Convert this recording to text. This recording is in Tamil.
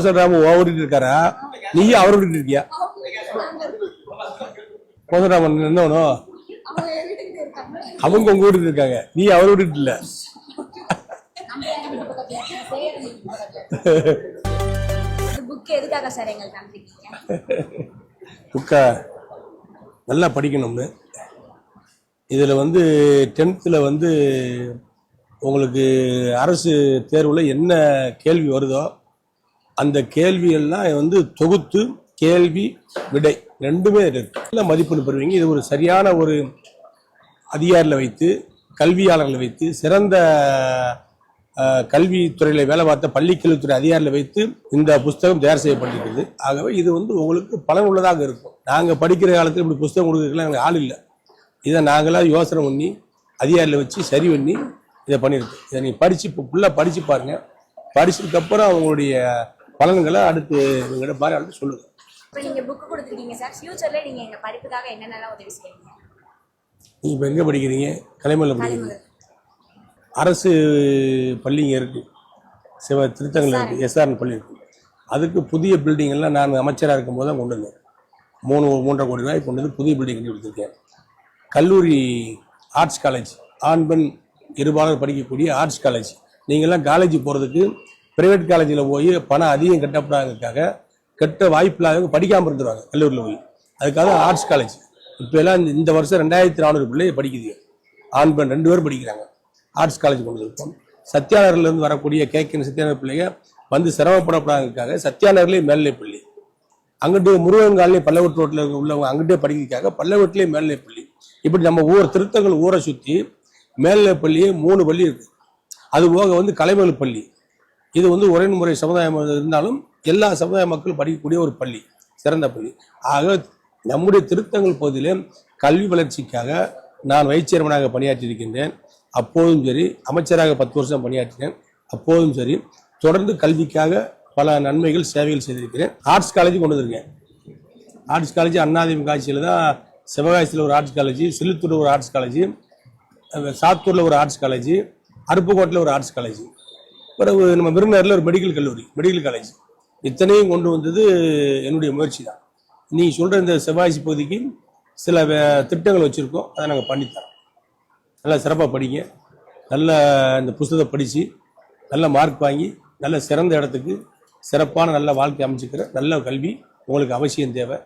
கோசராம ஓடிட்டு இருக்காரா? நீ அவர் விட்டுட்டு இருக்கியா? கோசராமன் என்ன வேணும்? அவங்க உங்க வீட்டுக்கு இருக்காங்க. நீ அவர் விட்டுட்டு இல்ல. புக்கா நல்லா படிக்கணும்னு. இதில் வந்து டென்த்தில் வந்து உங்களுக்கு அரசு தேர்வில் என்ன கேள்வி வருதோ அந்த கேள்வியெல்லாம் வந்து தொகுத்து கேள்வி விடை ரெண்டுமே இருக்கு. நல்ல மதிப்பெண் பெறுவீங்க. இது ஒரு சரியான ஒரு அதிகாரியில் வைத்து கல்வியாளர்களை வைத்து சிறந்த கல்வித்துறையில் வேலை பார்த்த பள்ளிக்கல்வித்துறை அதிகாரியில் வைத்து இந்த புஸ்தகம் தயார் செய்யப்பட்டிருக்கிறது ஆகவே இது வந்து உங்களுக்கு பலனுள்ளதாக இருக்கும். நாங்கள் படிக்கிற காலத்தில் இப்படி புஸ்தகம் கொடுக்குறதுக்குலாம் எங்களுக்கு ஆள் இல்லை. இதை நாங்களாக யோசனை பண்ணி அதிகாரியில் வச்சு சரி பண்ணி இதை பண்ணியிருக்கோம் இதை நீங்கள் படித்து இப்போ ஃபுல்லாக படித்து பாருங்கள் படிச்சதுக்கப்புறம் அவங்களுடைய பலன்களை அடுத்து இவங்ககிட்ட பாரு அடுத்து சொல்லுங்கள் இப்போ நீங்க புக் கொடுத்துருக்கீங்க சார் ஃபியூச்சர்ல நீங்க எங்க படிப்புக்காக என்னென்னலாம் உதவி செய்வீங்க? நீங்கள் இப்போ எங்கே படிக்கிறீங்க? கலைமலை படிக்கிறீங்க. அரசு பள்ளிங்க இருக்கு. சிவ திருத்தங்கள் இருக்கு. எஸ்ஆர்என் பள்ளி இருக்கு. அதுக்கு புதிய பில்டிங் எல்லாம் நான் அமைச்சராக இருக்கும்போது தான் கொண்டு வந்தேன். மூணு மூன்றரை கோடி ரூபாய் கொண்டு வந்து புதிய பில்டிங் கட்டி கொடுத்துருக்கேன். கல்லூரி ஆர்ட்ஸ் காலேஜ் ஆண் பெண் இருபாலர் படிக்கக்கூடிய ஆர்ட்ஸ் காலேஜ் நீங்கள்லாம் காலேஜ் போகிறதுக்கு ப்ரைவேட் காலேஜில் போய் பணம் அதிகம் கட்டப்படாததுக்காக கட்ட வாய்ப்பில்லாதவங்க படிக்காமல் இருந்துருவாங்க கல்லூரியில் போய். அதுக்காக ஆர்ட்ஸ் காலேஜ் இப்போ எல்லாம் இந்த- வருஷம் ரெண்டாயிரத்தி நானூறு பிள்ளைய படிக்குது ஆண் பெண் ரெண்டு பேரும் படிக்கிறாங்க. ஆர்ட்ஸ் காலேஜ் கொண்டு வந்திருக்கோம் சத்யாநகர்லேருந்து வரக்கூடிய கேக்கின் சத்யாநகர் பிள்ளைங்க வந்து சிரமப்படப்படாததுக்காக சத்யாநகர்லேயே மேல்நிலை பள்ளி. அங்கிட்டு முருகங்காலே பல்லவட்டு ரோட்டில் உள்ளவங்க அங்கிட்டே படிக்கிறதுக்காக பல்லவட்டிலே மேல்நிலை பள்ளி. இப்படி நம்ம ஊர் திருத்தங்கள் ஊரை சுற்றி மேல்நிலை பள்ளியே மூணு பள்ளி இருக்குது அது போக வந்து கலைமகள் பள்ளி. இது வந்து ஒரே முறை சமுதாயம் இருந்தாலும் எல்லா சமுதாய மக்களும் படிக்கக்கூடிய ஒரு பள்ளி சிறந்த பள்ளி. ஆக நம்முடைய திருத்தங்கள் பகுதியிலே கல்வி வளர்ச்சிக்காக நான் வைஸ் சேர்மனாக பணியாற்றியிருக்கின்றேன். அப்போதும் சரி அமைச்சராக பத்து வருஷம் பணியாற்றினேன். அப்போதும் சரி தொடர்ந்து கல்விக்காக பல நன்மைகள் சேவைகள் செய்திருக்கிறேன். ஆர்ட்ஸ் காலேஜ் கொண்டு வந்திருக்கேன். ஆர்ட்ஸ் காலேஜ் அண்ணாதிமுக ஆட்சியில் தான் சிவகாசியில் ஒரு ஆர்ட்ஸ் காலேஜ் சிலுத்தூர் ஒரு ஆர்ட்ஸ் காலேஜ் சாத்தூரில் ஒரு ஆர்ட்ஸ் காலேஜ் அருப்புக்கோட்டையில் ஒரு ஆர்ட்ஸ் காலேஜ் பிறகு நம்ம விருந்தினரில் ஒரு மெடிக்கல் கல்லூரி மெடிக்கல் காலேஜ் இத்தனையும் கொண்டு வந்தது என்னுடைய முயற்சி தான் நீங்கள் சொல்கிற இந்த செவ்வாய்ச்சி பகுதிக்கு சில திட்டங்கள் வச்சுருக்கோம். அதை நாங்கள் பண்ணித்தரோம். நல்லா சிறப்பாக படிங்க. நல்ல இந்த புஸ்தகத்தை படித்து நல்ல மார்க் வாங்கி நல்ல சிறந்த இடத்துக்கு சிறப்பான நல்ல வாழ்க்கை அமைச்சுக்கிற நல்ல கல்வி உங்களுக்கு அவசியம் தேவை.